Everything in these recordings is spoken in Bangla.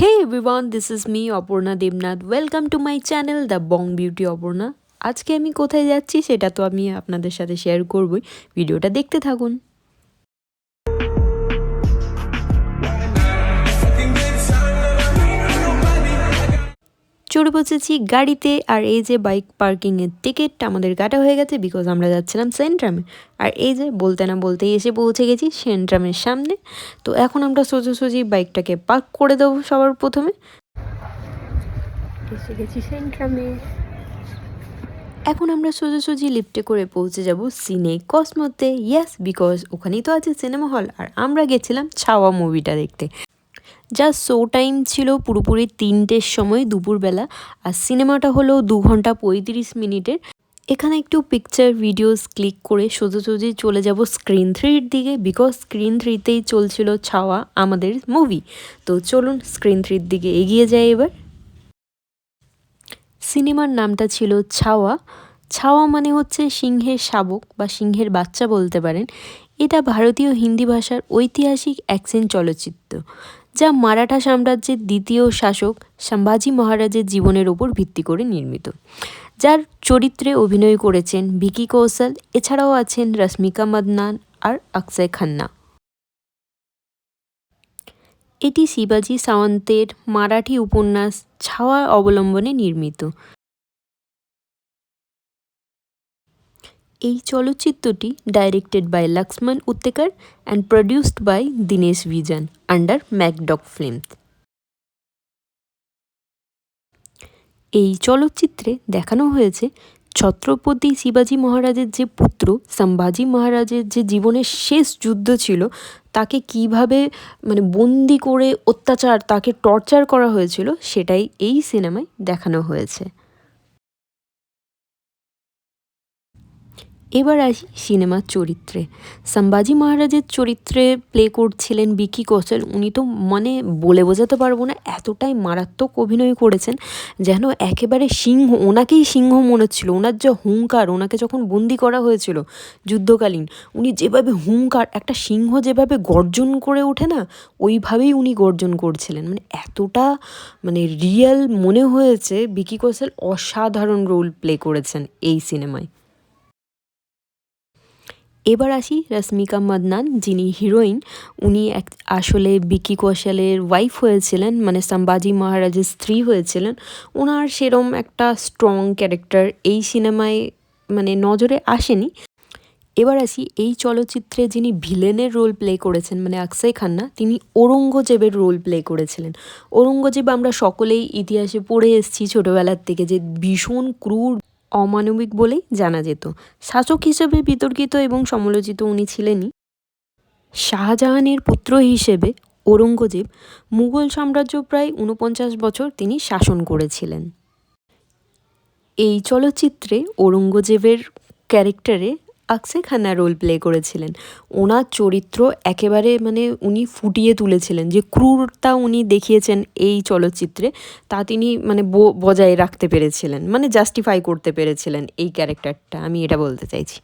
Hey everyone this is me Aparna Debnath welcome to my channel the Bong beauty Aparna আজকে আমি কোথায় যাচ্ছি সেটা তো আমি আপনাদের সাথে শেয়ার করবই। ভিডিওটা দেখতে থাকুন। চড়ে বসেছি গাড়িতে আর এই যে বাইক পার্কিংয়ের টিকিট আমাদের কাটা হয়ে গেছে বিকজ আমরা যাচ্ছিলাম সেন্ট্রামে আর এই যে বলতে না বলতেই এসে পৌঁছে গেছি সেন্ট্রামের সামনে। তো এখন আমরা সোজাসুজি বাইকটাকে পার্ক করে দেবো সবার প্রথমে। এসে গেছি সেন্ট্রামে এখন আমরা সোজাসুজি লিফটে করে পৌঁছে যাব সিনে কসমোতে ইয়াস বিকজ ওখানেই তো আছে সিনেমা হল আর আমরা গেছিলাম ছাওয়া মুভিটা দেখতে। যা শো টাইম ছিল পুরোপুরি তিনটের সময় দুপুরবেলা, আর সিনেমাটা হলো দু ঘণ্টা পঁয়ত্রিশ মিনিটের। এখানে একটু পিকচার ভিডিওস ক্লিক করে সোজাসুজি চলে যাব স্ক্রিন থ্রির দিকে বিকজ স্ক্রিন থ্রিতেই চলছিল ছাওয়া আমাদের মুভি তো চলুন স্ক্রিন থ্রির দিকে এগিয়ে যাই এবার। সিনেমার নামটা ছিল ছাওয়া। ছাওয়া মানে হচ্ছে সিংহের শাবক বা সিংহের বাচ্চা বলতে পারেন। এটা ভারতীয় হিন্দি ভাষার ঐতিহাসিক অ্যাকশন চলচ্চিত্র। যা মারাঠা সাম্রাজ্যের দ্বিতীয় শাসক সম্ভাজি মহারাজের জীবনের ওপর ভিত্তি করে নির্মিত, যার চরিত্রে অভিনয় করেছেন ভিকি কৌশল, এছাড়াও আছেন রশ্মিকা মাদনান আর অক্ষয় খান্না। এটি শিবাজি সাওন্তের মারাঠি উপন্যাস ছাওয়া অবলম্বনে নির্মিত। এই চলচ্চিত্রটি directed by Laxman Utekar and produced by Dinesh Vijan under Maddock films এই চলচ্চিত্রে দেখানো হয়েছে ছত্রপতি শিবাজি মহারাজের যে পুত্র, সম্ভাজি মহারাজের যে জীবনের শেষ যুদ্ধ ছিল, তাকে কীভাবে মানে বন্দি করে অত্যাচার, তাকে টর্চার করা হয়েছিল, সেটাই এই সিনেমায় দেখানো হয়েছে। এবার আসি সিনেমার চরিত্রে। সম্ভাজি মহারাজের চরিত্রে প্লে করছিলেন বিকি কৌশল। উনি তো মানে বলে বোঝাতে পারব না, এতটাই মারাত্মক অভিনয় করেছেন যেন একেবারে সিংহ, ওনাকেই সিংহ মনে হচ্ছিল। ওনার যে হুঙ্কার ওনাকে যখন বন্দি করা হয়েছিল যুদ্ধকালীন, উনি যেভাবে হুঙ্কার একটা সিংহ যেভাবে গর্জন করে ওঠে না, ওইভাবেই উনি গর্জন করছিলেন। মানে এতটা মানে রিয়েল মনে হয়েছে বিকি কৌশল অসাধারণ রোল প্লে করেছেন এই সিনেমায়। এবার আসি রশ্মিকা মদনান, যিনি হিরোইন। উনি এক আসলে বিকি কৌশলের ওয়াইফ হয়েছিলেন মানে সম্ভাজি মহারাজের স্ত্রী হয়েছিলেন। ওনার সেরম একটা স্ট্রং ক্যারেক্টার এই সিনেমায় মানে নজরে আসেনি। এবার আসি এই চলচ্চিত্রে যিনি ভিলেনের রোল প্লে করেছেন মানে অক্ষয় খান্না, তিনি ঔরঙ্গজেবের রোল প্লে করেছিলেন। ঔরঙ্গজেব আমরা সকলেই ইতিহাসে পড়ে এসেছি ছোটোবেলার থেকে যে ভীষণ ক্রূর অমানবিক বলেই জানা যেত। শাসক হিসেবে বিতর্কিত এবং সমালোচিত উনি ছিলেনই। শাহজাহানের পুত্র হিসেবে ঔরঙ্গজেব মুঘল সাম্রাজ্য প্রায় উনপঞ্চাশ বছর তিনি শাসন করেছিলেন। এই চলচ্চিত্রে ঔরঙ্গজেবের ক্যারেক্টারে অক্ষয় খান্না রোল প্লে করেছিলেন। ওনার চরিত্র একেবারে মানে উনি ফুটিয়ে তুলেছিলেন যে ক্রূরতা উনি দেখিয়েছেন এই চলচ্চিত্রে, তা তিনি মানে বজায় রাখতে পেরেছিলেন মানে জাস্টিফাই করতে পেরেছিলেন এই ক্যারেক্টারটা আমি এটা বলতে চাইছি।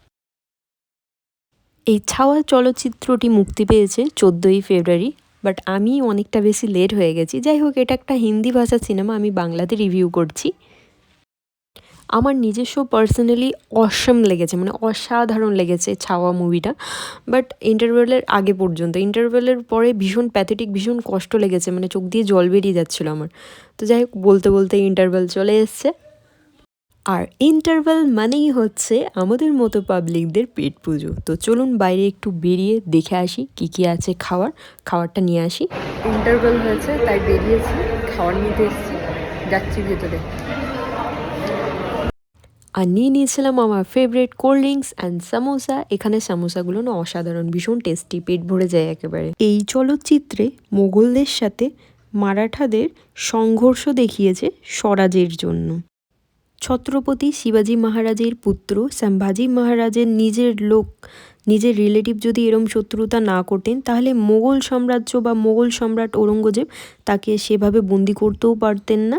এই ছাওয়া চলচ্চিত্রটি মুক্তি পেয়েছে চোদ্দোই ফেব্রুয়ারি বাট আমি অনেকটা বেশি লেট হয়ে গেছি। যাই হোক, এটা একটা হিন্দি ভাষা সিনেমা আমি বাংলাতে রিভিউ করছি। আমার নিজস্ব পার্সোনালি অসম লেগেছে মানে অসাধারণ লেগেছে ছাওয়া মুভিটা বাট ইন্টারভেলের আগে পর্যন্ত ইন্টারভেলের পরে ভীষণ প্যাথেটিক ভীষণ কষ্ট লেগেছে মানে চোখ দিয়ে জল বেরিয়ে যাচ্ছিল আমার। তো যাই হোক, বলতে বলতে ইন্টারভেল চলে এসছে। আর ইন্টারভেল মানেই হচ্ছে আমাদের মতো পাবলিকদের পেট পুজো। তো চলুন বাইরে একটু বেরিয়ে দেখে আসি কি কি আছে খাওয়ার খাবারটা নিয়ে আসি। ইন্টারভেল হয়েছে, তাই বেরিয়েছি, খাওয়ার নিতে এসেছি। যাচ্ছি ভেতরে। আর নিয়ে নিয়েছিলাম আমার favourite cold drinks and samosa এখানে সামোসাগুলো না অসাধারণ, ভীষণ টেস্টি পেট ভরে যায় একেবারে। এই চলচ্চিত্রে মোগলদের সাথে মারাঠাদের সংঘর্ষ দেখিয়েছে স্বরাজের জন্য। ছত্রপতি শিবাজি মহারাজের পুত্র সম্ভাজি মহারাজের নিজের লোক, নিজের রিলেটিভ যদি এরম শত্রুতা না করতেন, তাহলে মোগল সাম্রাজ্য বা মোগল সম্রাট ঔরঙ্গজেব তাকে সেভাবে বন্দি করতেও পারতেন না।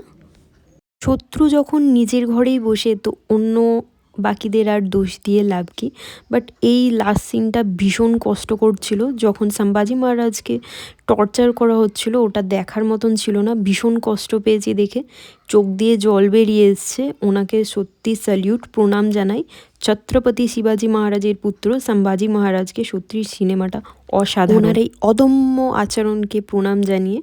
শত্রু যখন নিজের ঘরেই বসে, তো অন্য বাকিদের আর দোষ দিয়ে লাভ কি? বাট এই লাস্ট সিনটা ভীষণ কষ্টকর ছিল। যখন সাম্বাজি মহারাজকে টর্চার করা হচ্ছিল, ওটা দেখার মতন ছিল না। ভীষণ কষ্ট পেয়েছি দেখে। চোখ দিয়ে জল বেরিয়ে এসছে। ওনাকে সত্যি স্যালিউট প্রণাম জানাই। ছত্রপতি শিবাজি মহারাজের পুত্র সম্ভাজি মহারাজকে সত্যি সিনেমাটা অসাধারণ। এই অদম্য আচরণকে প্রণাম জানিয়ে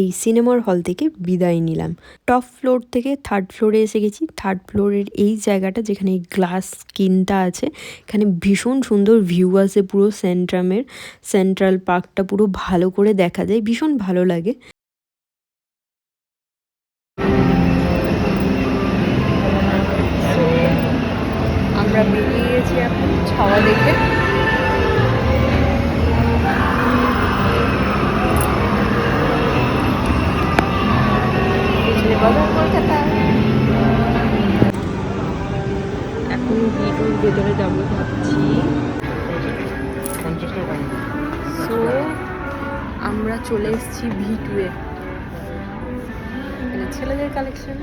এই সিনেমার হল থেকে বিদায় নিলাম। টপ ফ্লোর থেকে থার্ড ফ্লোরে এসে গেছি। থার্ড ফ্লোরের এই জায়গাটা যেখানে এই গ্লাস স্কিনটা আছে, এখানে ভীষণ সুন্দর ভিউ আছে পুরো সেন্ট্রামের। সেন্ট্রাল পার্কটা পুরো ভালো করে দেখা যায়, ভীষণ ভালো লাগে। আমরা বেরিয়ে গেছি এখন ছাওয়া দেখে চলে এসেছি ভি টুয়ে এখানে ছেলেদের কালেকশন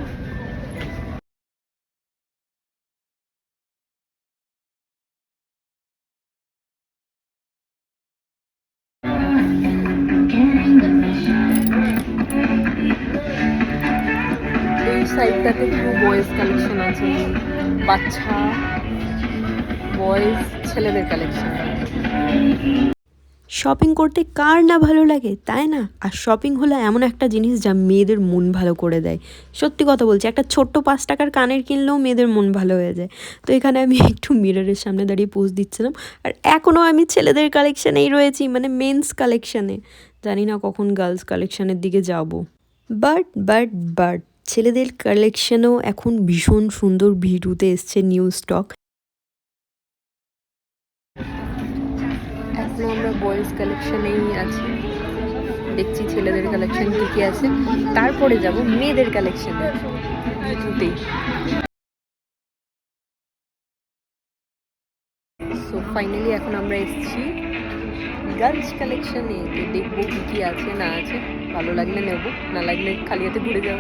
কালেকশন আছে। বাচ্চা বয়েজ ছেলেদের কালেকশন শপিং করতে কার না ভালো লাগে, তাই না? আর শপিং হলো এমন একটা জিনিস যা মেয়েদের মন ভালো করে দেয়। সত্যি কথা বলছি, একটা ছোট্ট পাঁচ টাকার কানের কিনলেও মেয়েদের মন ভালো হয়ে যায়। তো এখানে আমি একটু মিররের সামনে দাঁড়িয়ে পোজ দিচ্ছিলাম। আর এখনও আমি ছেলেদের কালেকশানেই রয়েছি মানে মেন্স কালেকশানে জানি না কখন গার্লস কালেকশানের দিকে যাব। বাট বাট বাট ছেলেদের কালেকশানও এখন ভীষণ সুন্দর ভিডিওতে এসছে নিউ স্টক এখনও আমরা বয়েজ কালেকশনেই আছি। দেখছি ছেলেদের কালেকশন কী কী আছে। তারপরে যাব মেয়েদের কালেকশনে ভিডিওতেই সো ফাইনালি এখন আমরা এসেছি গার্লস কালেকশনে তো দেখব কী কী আছে, না আছে। ভালো লাগলে নেব, না লাগলে খালি হাতে ঘুরে যাব।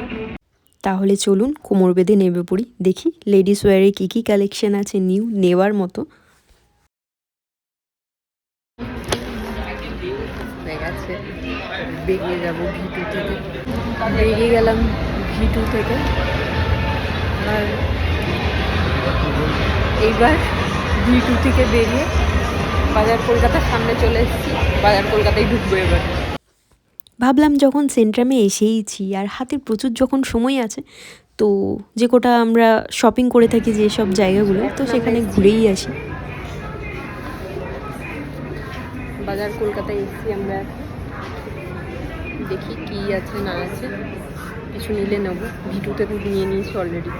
তাহলে চলুন, কোমর বেঁধে নেবে পড়ি। দেখি লেডিস ওয়্যারে কী কী কালেকশন আছে নিউ নেওয়ার মতো। হয়ে গেছে। বেরিয়ে যাব ভিটু থেকে। বেরিয়ে গেলাম ভিটু থেকে। আর এইবার ভিটু থেকে বেরিয়ে বাজার কলকাতার সামনে চলে এসেছি। বাজার কলকাতায় ঢুকবো এবার। ভাবলাম যখন সেন্ট্রামে এসেইছি আর হাতে প্রচুর যখন সময় আছে, তো যে কোটা আমরা শপিং করে থাকি যে সব জায়গাগুলো, তো সেখানে ঘুরেই আসি। বাজার কলকাতায় এসেছি আমরা। দেখি কি আছে, না আছে। কিছু নিলে নেব। ভিডিওতে তো নিয়ে নিয়েছি অলরেডি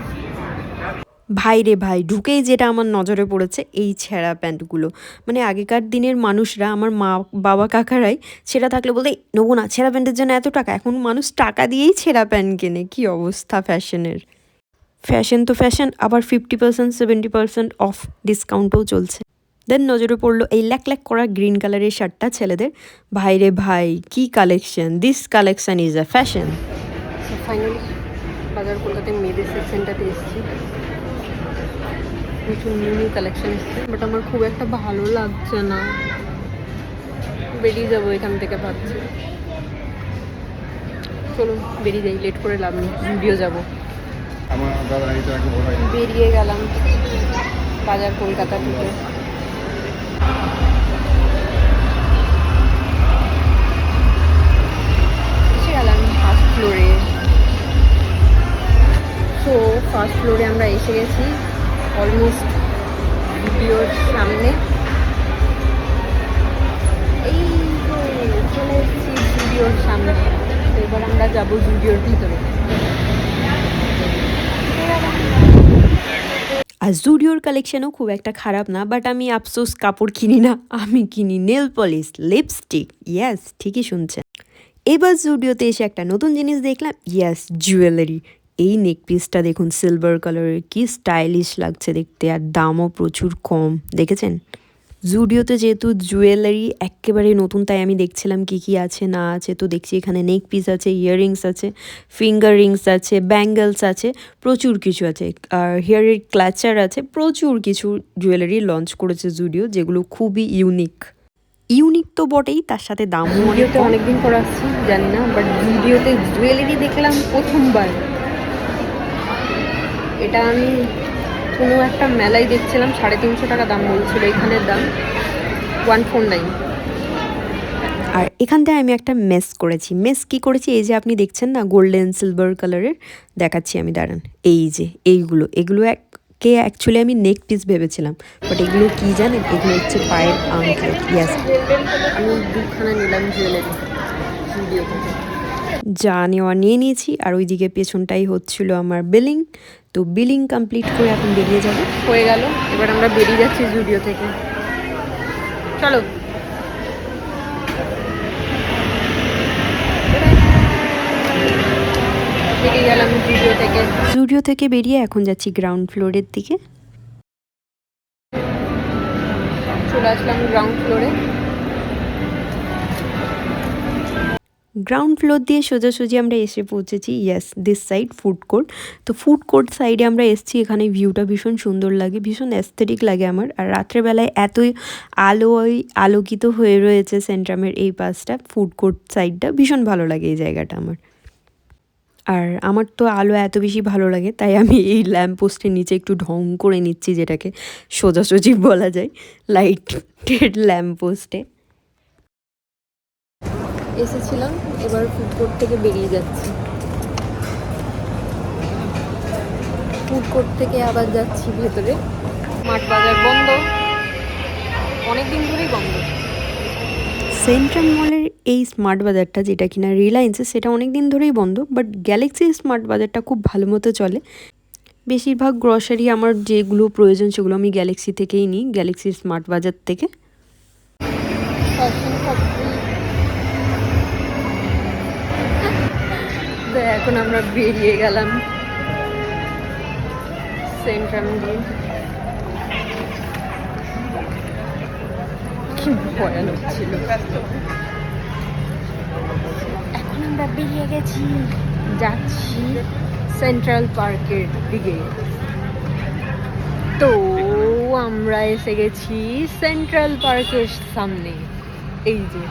ভাই রে ভাই, ঢুকেই যেটা আমার নজরে পড়েছে এই ছেঁড়া প্যান্টগুলো। মানে আগেকার দিনের মানুষরা, আমার মা, বাবা, কাকারাই ছেঁড়া থাকলে বলতে, নেব না, ছেঁড়া প্যান্টের জন্য এত টাকা, এখন মানুষ টাকা দিয়েই ছেঁড়া প্যান্ট কেনে। কি অবস্থা ফ্যাশনের? ফ্যাশন তো ফ্যাশন, আবার fifty percent seventy percent off ডিসকাউন্টও চলছে। দেন নজরে পড়ল এই ল্যাক ল্যাক করা গ্রিন কালারের শার্টটা ছেলেদের। ভাই রে ভাই কি collection this collection is a fashion finally বাজার কলকাতায় মেয়েদের সেকশনটাতে এসেছি। প্রচুর নিউ নিউ কালেকশন এসেছে বাট আমার খুব একটা ভালো লাগছে না। বেরিয়ে যাব এখান থেকে ভাবছি। চলুন বেরিয়ে যাই লেট করে লাভ নেই ভিডিও যাব। বেরিয়ে গেলাম বাজার কলকাতা থেকে। ফ্লোরে সো ফার্স্ট ফ্লোরে আমরা এসে গেছি অলমোস্ট ভিডিওর সামনে। এই চলে এসেছি ভিডিওর সামনে। এবার আমরা যাব ভিডিওর ভিতরে। আর জুডিওর কালেকশনও খুব একটা খারাপ না বাট আমি আফসোস কাপড় কিনি না, আমি কিনি নেল পলিশ লিপস্টিক ইয়াস ঠিকই শুনছেন। এবার জুডিওতে এসে একটা নতুন জিনিস দেখলাম ইয়াস জুয়েলারি এই নেক পিসটা দেখুন সিলভার কালারের কি স্টাইলিশ লাগছে দেখতে, আর দামও প্রচুর কম, দেখেছেন? জুডিওতে যেহেতু জুয়েলারি একেবারে নতুন তাই আমি দেখছিলাম কি কি আছে না আছে তো দেখছি এখানে নেক পিস আছে ইয়াররিংস আছে ফিঙ্গার রিংস আছে ব্যাঙ্গেলস আছে প্রচুর কিছু আছে। আর হেয়ারের ক্লাচার আছে প্রচুর কিছু জুয়েলারি লঞ্চ করেছে জুডিও যেগুলো খুবই ইউনিক। ইউনিক তো বটেই তার সাথে দামও অনেকটা অনেকদিন পর আসছি জানি না বাট ভিডিওতে জুয়েলারি দেখলাম প্রথমবার। এটা আমি কোনো একটা মেলায় দেখছিলাম সাড়ে তিনশো টাকা দাম বলছিল এখানের দাম ওয়ান ফোর নাইন আর এখান থেকে আমি একটা মেস করেছি। মেস কি করেছি? এই যে আপনি দেখছেন না গোল্ডেন সিলভার কালারের দেখাচ্ছি আমি দাঁড়ান। এই যে এইগুলো এগুলো এক কে অ্যাকচুয়ালি আমি নেক পিস ভেবেছিলাম। বাট এগুলো কি জানেন? এগুলো হচ্ছে পায়ের আংকেল ইয়াস আমি দুখানা নিলাম জুয়েলারি ভিডিও যা নেওয়া নিয়ে নিয়েছি আর ওইদিকে পেছনটাই হচ্ছিল আমার বিলিং তো বিলিং কমপ্লিট করে এখন বেরিয়ে যাব। হয়ে গেল। এবার আমরা বেরিয়ে যাচ্ছি জুডিও থেকে। চলো। বেরিয়ে গেলাম জুডিও থেকে। জুডিও থেকে বেরিয়ে এখন যাচ্ছি গ্রাউন্ড ফ্লোরের দিকে। চলে আসলাম গ্রাউন্ড ফ্লোরে গ্রাউন্ড ফ্লোর দিয়ে সোজাসুজি আমরা এসে পৌঁছেছি yes this side food court তো ফুড কোর্ট সাইডে আমরা এসেছি, এখানে ভিউটা ভীষণ সুন্দর লাগে, ভীষণ অ্যাস্থেটিক লাগে আমার। আর রাত্রেবেলায় এতই আলোয় আলোকিত হয়ে রয়েছে সেন্ট্রামের এই পাশটা ফুড কোর্ট সাইডটা ভীষণ ভালো লাগে এই জায়গাটা আমার। আর আমার তো আলো এত বেশি ভালো লাগে, তাই আমি এই ল্যাম্প পোস্টের নিচে একটু ঢং করে নিচ্ছি, যেটাকে সোজাসুজি বলা যায় লাইটেড ল্যাম্প পোস্টে এসেছিলাম এবার ফুড কোর্ট থেকে বেরিয়ে যাচ্ছি। ফুড কোর্ট থেকে আবার যাচ্ছি ভেতরে। মাঠ বাজার বন্ধ। অনেক দিন ধরেই বন্ধ। সেন্ট্রাল মলের এই স্মার্ট বাজারটা যেটা কিনা রিলায়েন্সে সেটা অনেক দিন ধরেই বন্ধ বাট গ্যালাক্সি স্মার্ট বাজারটা খুব ভালো মতো চলে। বেশিরভাগ গ্রসারি আমার যেগুলো প্রয়োজন সেগুলো আমি গ্যালাক্সি থেকেই নিই গ্যালাক্সির স্মার্ট বাজার থেকে। এখন আমরা বেরিয়ে গেলাম সেন্ট্রাম দিয়ে। কি ভয়ানক ছিল। এখন আমরা বেরিয়ে গেছি। যাচ্ছি সেন্ট্রাল পার্কের দিকে। তো আমরা এসে গেছি সেন্ট্রাল পার্কের সামনে। এই যে।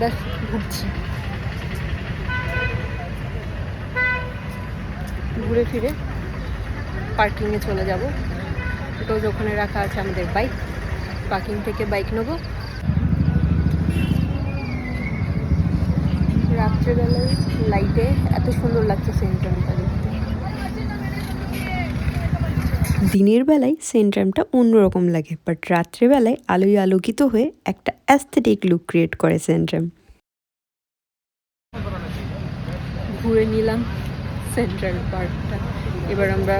বাস ঘুরছি। ঘুরে ফিরে পার্কিংয়ে চলে যাব। বিকজ ওখানে রাখা আছে আমাদের বাইক পার্কিং থেকে বাইক নেব। রাত্রেবেলায় লাইটে এত সুন্দর লাগছে সেন্ট্রামটা দেখতে দিনের বেলায় সেন্ট্রামটা অন্যরকম লাগে বাট রাত্রেবেলায় আলোয় আলোকিত হয়ে একটা অ্যাস্থেটিক লুক ক্রিয়েট করে সেন্ট্রাম। ঘুরে নিলাম সেন্ট্রাল পার্কটা। এবার আমরা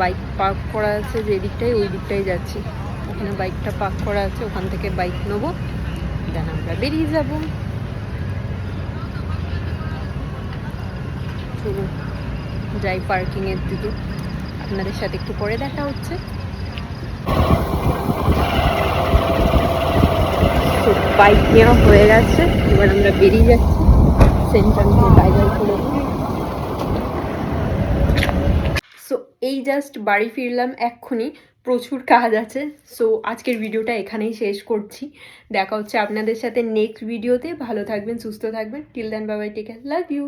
বাইক পার্ক করা আছে যে দিকটাই ওই দিকটাই যাচ্ছি। ওখানে বাইকটা পার্ক করা আছে, ওখান থেকে বাইক নেব, দেন আমরা বেরিয়ে যাব। চলুন, যাই পার্কিংয়ের দিকে। আপনাদের সাথে একটু পরে দেখা হচ্ছে। বাইক নেওয়া হয়ে গেছে, এবার আমরা বেরিয়ে যাচ্ছি। টাইগার করে সো এই জাস্ট বাড়ি ফিরলাম এক্ষুনি, প্রচুর কাজ আছে। সো আজকের ভিডিওটা এখানেই শেষ করছি। দেখা হচ্ছে আপনাদের সাথে নেক্সট ভিডিওতে ভালো থাকবেন, সুস্থ থাকবেন। টিল দেন বাবাই টেক লাভ ইউ